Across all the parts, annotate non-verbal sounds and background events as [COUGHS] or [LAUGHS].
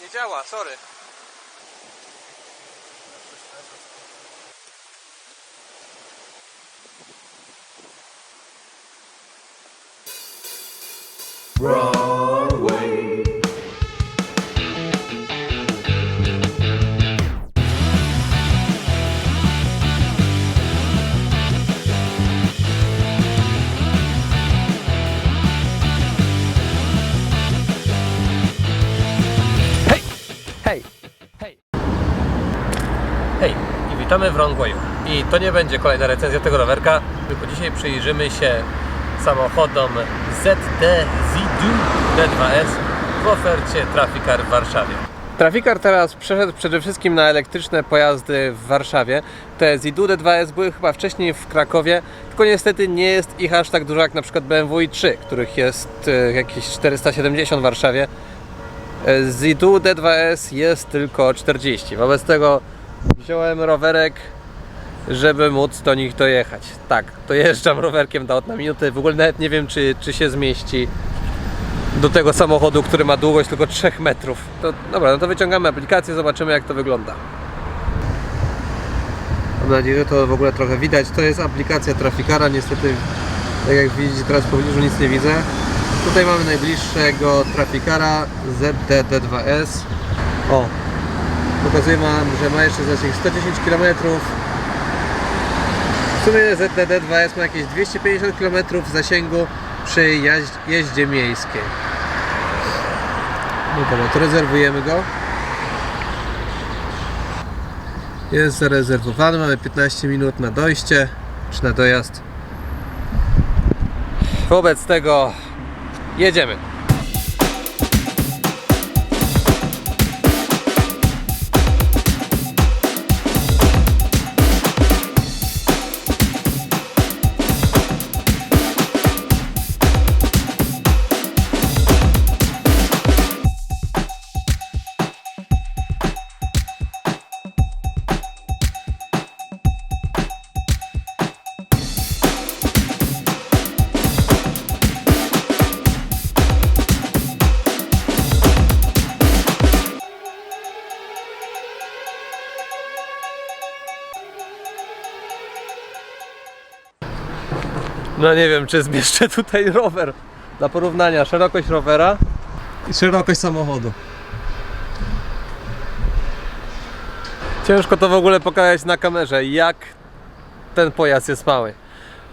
Nie działa, sorry. Witamy w Wrongwayu. I to nie będzie kolejna recenzja tego rowerka, tylko dzisiaj przyjrzymy się samochodom ZD Zidu D2S w ofercie Traficar w Warszawie. Traficar teraz przeszedł przede wszystkim na elektryczne pojazdy w Warszawie. Te Zidu D2S były chyba wcześniej w Krakowie, tylko niestety nie jest ich aż tak dużo jak na przykład BMW i3, których jest e, jakieś 470 w Warszawie. Zidu D2S jest tylko 40. Wobec tego wziąłem rowerek, żeby móc do nich dojechać. Tak, dojeżdżam rowerkiem do na minutę. W ogóle nawet nie wiem, czy, czy się zmieści do tego samochodu, który ma długość tylko 3 metrów. To, dobra, no to wyciągamy aplikację, zobaczymy jak to wygląda. Mam nadzieję, że to w ogóle trochę widać. To jest aplikacja Trafikara. Niestety, tak jak widzicie, teraz w pobliżu nic nie widzę. Tutaj mamy najbliższego Trafikara ZDD2S. O, pokazuje nam, że ma jeszcze zasięg 110 km. W sumie ZDD2S ma jakieś 250 km zasięgu przy jeździe miejskiej. No dobra, to rezerwujemy go. Jest zarezerwowany, mamy 15 minut na dojście, czy na dojazd. Wobec tego jedziemy. No nie wiem, czy zmieszczę tutaj rower dla porównania. Szerokość rowera i szerokość samochodu. Ciężko to w ogóle pokazać na kamerze, jak ten pojazd jest mały.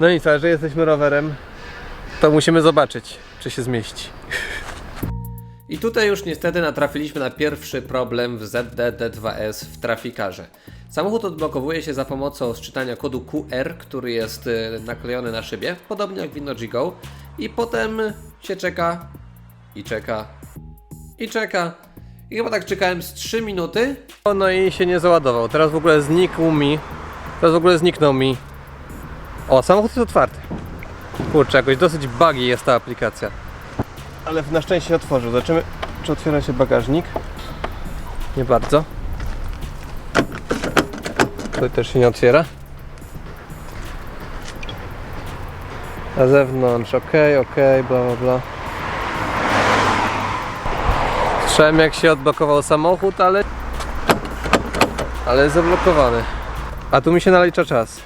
No nic, ale że jesteśmy rowerem, to musimy zobaczyć, czy się zmieści. I tutaj już niestety natrafiliśmy na pierwszy problem w ZDD2S w trafikarze. Samochód odblokowuje się za pomocą sczytania kodu QR, który jest y, naklejony na szybie, podobnie jak w Innoji Go, i potem się czeka i czeka i czeka. I chyba tak czekałem z 3 minuty. No i się nie załadował. Teraz w ogóle znikł mi. Teraz w ogóle zniknął mi. O, samochód jest otwarty. Kurczę, jakoś dosyć buggy jest ta aplikacja. Ale na szczęście otworzył. Zobaczymy, czy otwiera się bagażnik. Nie bardzo. Tutaj też się nie otwiera. Na zewnątrz, ok, ok, bla bla bla. Słyszałem jak się odblokował samochód, ale... Ale jest zablokowany. A tu mi się nalicza czas.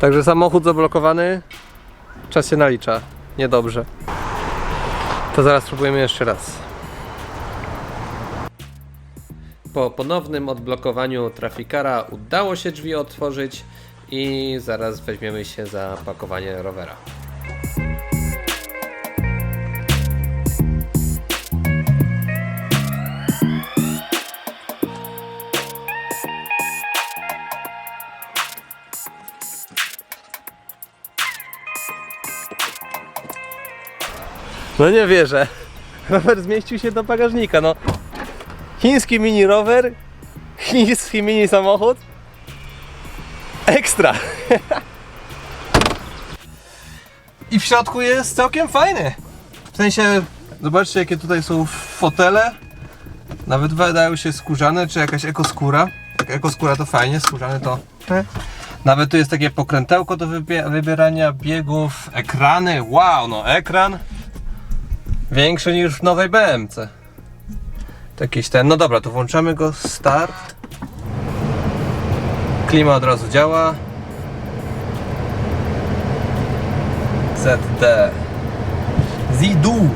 Także samochód zablokowany, czas się nalicza. Niedobrze. To zaraz spróbujemy jeszcze raz. Po ponownym odblokowaniu trafikara udało się drzwi otworzyć i zaraz weźmiemy się za pakowanie rowera. No nie wierzę. [LAUGHS] Rower zmieścił się do bagażnika, no. Chiński mini rower, chiński mini samochód. Ekstra. I w środku jest całkiem fajny. W sensie, zobaczcie jakie tutaj są fotele. Nawet wydają się skórzane, czy jakaś ekoskóra. Jak ekoskóra to fajnie, skórzane to... Nawet tu jest takie pokrętełko do wybie- wybierania biegów, ekrany. Wow, no ekran większy niż w nowej BMC. Jakiś ten, no dobra, to włączamy go, start. Klima od razu działa. ZD. Zidu.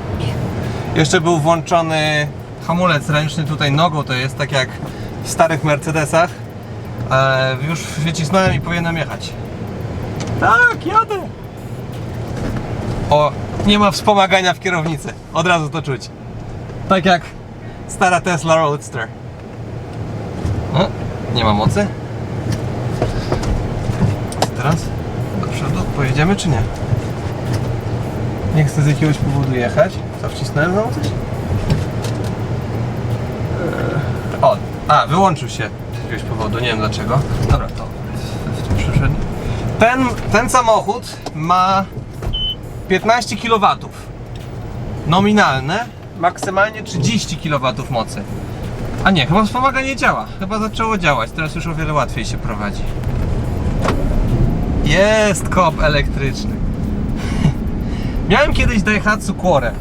Jeszcze był włączony hamulec ręczny tutaj nogą, to jest tak jak w starych Mercedesach. E, już wycisnąłem i powinienem jechać. Tak, jadę. O, nie ma wspomagania w kierownicy. Od razu to czuć. Tak jak stara Tesla Roadster. O, nie ma mocy. Teraz? Do przodu pojedziemy czy nie? Nie chcę z jakiegoś powodu jechać. Co, wcisnąłem znowu coś? Eee, O, a, wyłączył się z jakiegoś powodu, nie wiem dlaczego. Dobra, to w tym przyszedł. Ten, ten samochód ma 15 kW. Nominalne, maksymalnie 30 kW mocy. A nie, chyba wspomaganie działa. Chyba zaczęło działać. Teraz już o wiele łatwiej się prowadzi. Jest kop elektryczny. [LAUGHS] Miałem kiedyś Daihatsu Quorę.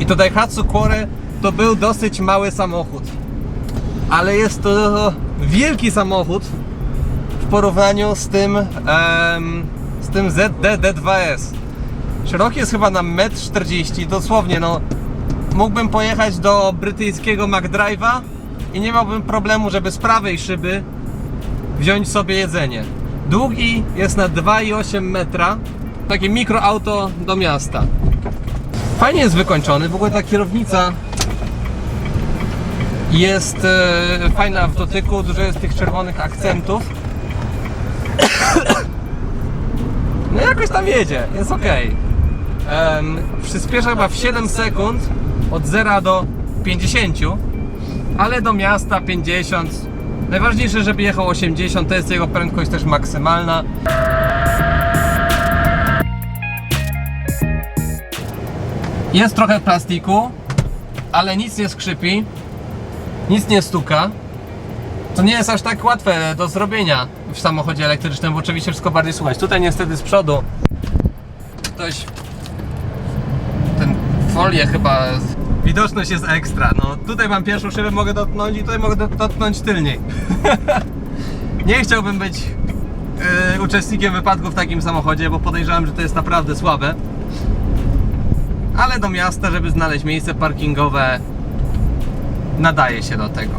I to Daihatsu Quorę to był dosyć mały samochód. Ale jest to wielki samochód w porównaniu z tym em, z tym ZDD2S. Szeroki jest chyba na 1,40 m, dosłownie no mógłbym pojechać do brytyjskiego McDrive'a i nie miałbym problemu, żeby z prawej szyby wziąć sobie jedzenie. Długi jest na 2,8 metra. Takie mikroauto do miasta. Fajnie jest wykończony. W ogóle ta kierownica jest e, fajna w dotyku. Dużo jest tych czerwonych akcentów. [COUGHS] No jakoś tam jedzie. Jest ok. Um, przyspiesza chyba w 7 sekund od 0 do 50, ale do miasta 50. Najważniejsze, żeby jechał 80, to jest jego prędkość też maksymalna. Jest trochę plastiku, ale nic nie skrzypi, nic nie stuka. To nie jest aż tak łatwe do zrobienia w samochodzie elektrycznym, bo oczywiście wszystko bardziej słuchać. Tutaj niestety z przodu ktoś folię chyba widoczność jest ekstra. No tutaj mam pierwszą szybę, mogę dotknąć i tutaj mogę dot- dotknąć tylniej. [LAUGHS] nie chciałbym być yy, uczestnikiem wypadku w takim samochodzie, bo podejrzewam, że to jest naprawdę słabe. Ale do miasta, żeby znaleźć miejsce parkingowe, nadaje się do tego.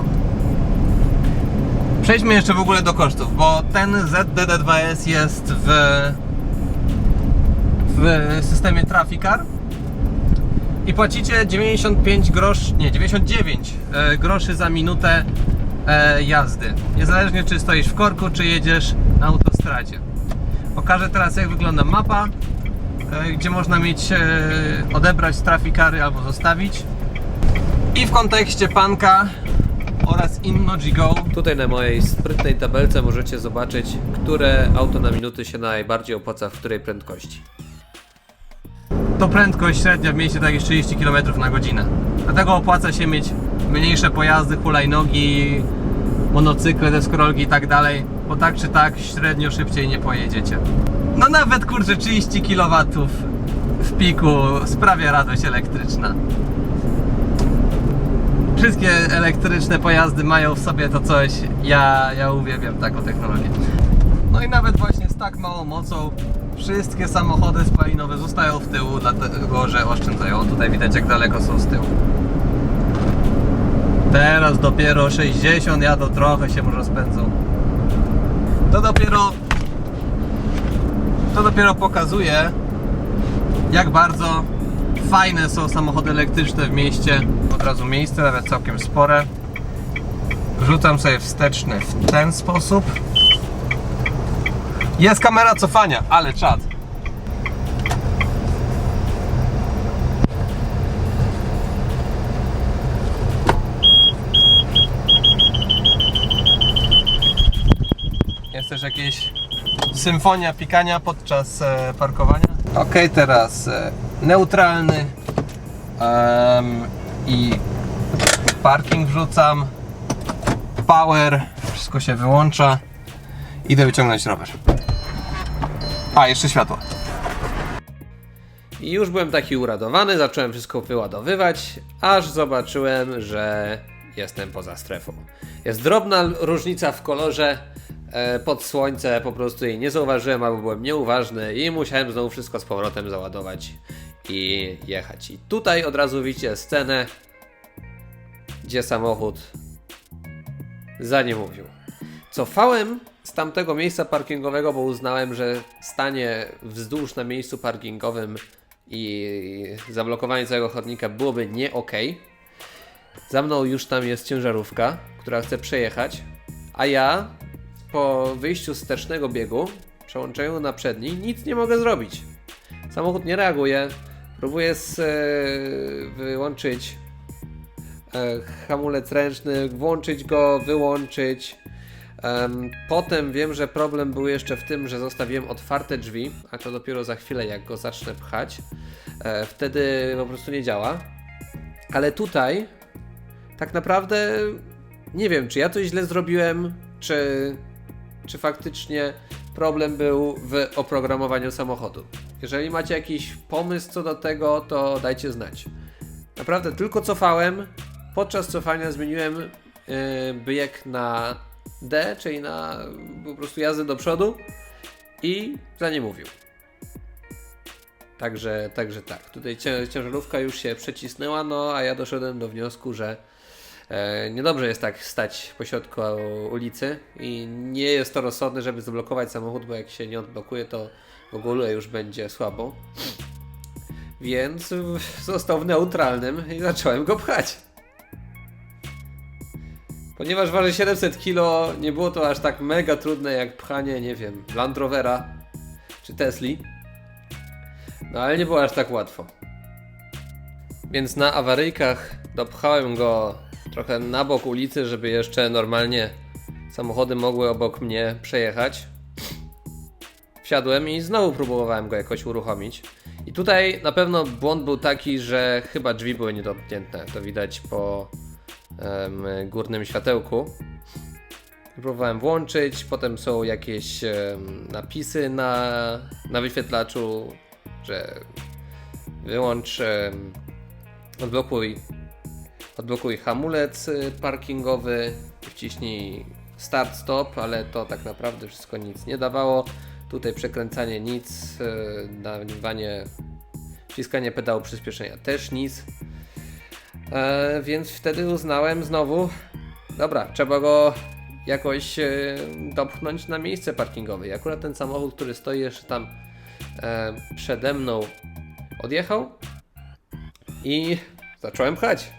Przejdźmy jeszcze w ogóle do kosztów, bo ten ZDD2S jest w, w systemie Traficar i płacicie 95 grosz, nie 99 e, groszy za minutę e, jazdy. Niezależnie czy stoisz w korku, czy jedziesz na autostradzie. Pokażę teraz jak wygląda mapa, e, gdzie można mieć, odebrać Traficary albo zostawić. I w kontekście panka oraz Innoji Go. Tutaj na mojej sprytnej tabelce możecie zobaczyć, które auto na minuty się najbardziej opłaca w której prędkości. To prędkość średnia w mieście to jakieś 30 km na godzinę. Dlatego opłaca się mieć mniejsze pojazdy, hulajnogi, monocykle, deskorolki i tak dalej, bo tak czy tak średnio szybciej nie pojedziecie. No nawet kurczę 30 kW w piku sprawia radość elektryczna. Wszystkie elektryczne pojazdy mają w sobie to coś. Ja, ja uwielbiam taką technologię. No i nawet właśnie z tak małą mocą wszystkie samochody spalinowe zostają w tyłu, dlatego że oszczędzają. Tutaj widać jak daleko są z tyłu. Teraz dopiero 60 jadą, trochę się może rozpędzą. To dopiero to dopiero pokazuje jak bardzo fajne są samochody elektryczne w mieście. Od razu miejsce, nawet całkiem spore. Rzucam sobie wsteczny w ten sposób. Jest kamera cofania, ale czad. Jest też jakieś symfonia pikania podczas e, parkowania. Ok, teraz e, neutralny em, i parking wrzucam. Power, wszystko się wyłącza. Idę wyciągnąć rower. A, jeszcze światło. I już byłem taki uradowany, zacząłem wszystko wyładowywać, aż zobaczyłem, że jestem poza strefą. Jest drobna różnica w kolorze e, pod słońce, po prostu jej nie zauważyłem, albo byłem nieuważny i musiałem znowu wszystko z powrotem załadować i jechać. I tutaj od razu widzicie scenę, gdzie samochód za nie mówił. Cofałem z tamtego miejsca parkingowego, bo uznałem, że stanie wzdłuż na miejscu parkingowym i zablokowanie całego chodnika byłoby nie ok. Za mną już tam jest ciężarówka, która chce przejechać, a ja po wyjściu z wstecznego biegu, przełączeniu na przedni, nic nie mogę zrobić. Samochód nie reaguje, próbuję z, e, wyłączyć e, hamulec ręczny, włączyć go, wyłączyć. Em, potem wiem, że problem był jeszcze w tym, że zostawiłem otwarte drzwi, a to dopiero za chwilę, jak go zacznę pchać. E, wtedy po prostu nie działa. Ale tutaj tak naprawdę nie wiem, czy ja coś źle zrobiłem, czy, czy faktycznie problem był w oprogramowaniu samochodu. Jeżeli macie jakiś pomysł co do tego, to dajcie znać. Naprawdę tylko cofałem. Podczas cofania zmieniłem yy, bieg na D, czyli na po prostu jazdę do przodu i za nie mówił. Także, także tak. Tutaj cię- ciężarówka już się przecisnęła, no a ja doszedłem do wniosku, że e, niedobrze jest tak stać pośrodku ulicy i nie jest to rozsądne, żeby zablokować samochód, bo jak się nie odblokuje, to w ogóle już będzie słabo. Więc został w neutralnym i zacząłem go pchać. Ponieważ waży 700 kg, nie było to aż tak mega trudne jak pchanie, nie wiem, Land Rovera czy Tesli. No ale nie było aż tak łatwo. Więc na awaryjkach dopchałem go trochę na bok ulicy, żeby jeszcze normalnie samochody mogły obok mnie przejechać. Wsiadłem i znowu próbowałem go jakoś uruchomić. I tutaj na pewno błąd był taki, że chyba drzwi były niedomknięte. To widać po górnym światełku. Próbowałem włączyć, potem są jakieś napisy na, na wyświetlaczu, że wyłącz, odblokuj, odblokuj hamulec y, parkingowy, wciśnij start stop, ale to tak naprawdę wszystko nic nie dawało. Tutaj przekręcanie nic, y, dawanie, wciskanie pedału przyspieszenia też nic. E, więc wtedy uznałem znowu, dobra, trzeba go jakoś e, dopchnąć na miejsce parkingowe. I akurat ten samochód, który stoi jeszcze tam e, przede mną, odjechał i zacząłem pchać.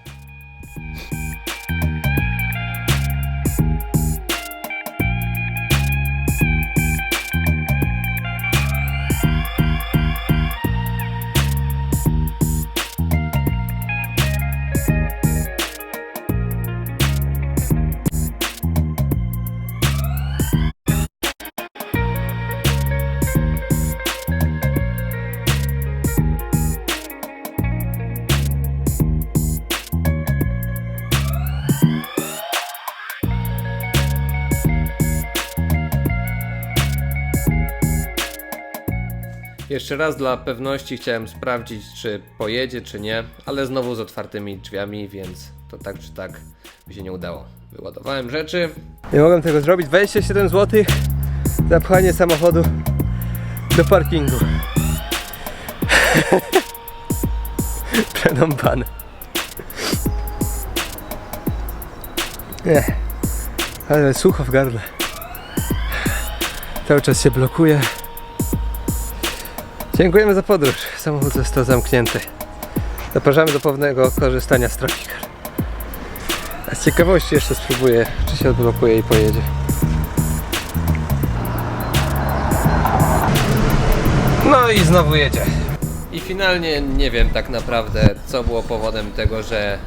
Jeszcze raz dla pewności chciałem sprawdzić, czy pojedzie, czy nie, ale znowu z otwartymi drzwiami, więc to tak czy tak mi się nie udało. Wyładowałem rzeczy. Nie mogłem tego zrobić. 27 zł za pchanie samochodu do parkingu. [LAUGHS] Przerąbane. Nie. Ale sucho w gardle. Cały czas się blokuje. Dziękujemy za podróż. Samochód został zamknięty. Zapraszamy do ponownego korzystania z Traficar. A z ciekawości jeszcze spróbuję, czy się odblokuje i pojedzie. No i znowu jedzie. I finalnie nie wiem tak naprawdę, co było powodem tego, że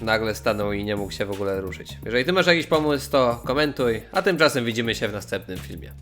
nagle stanął i nie mógł się w ogóle ruszyć. Jeżeli ty masz jakiś pomysł, to komentuj, a tymczasem widzimy się w następnym filmie.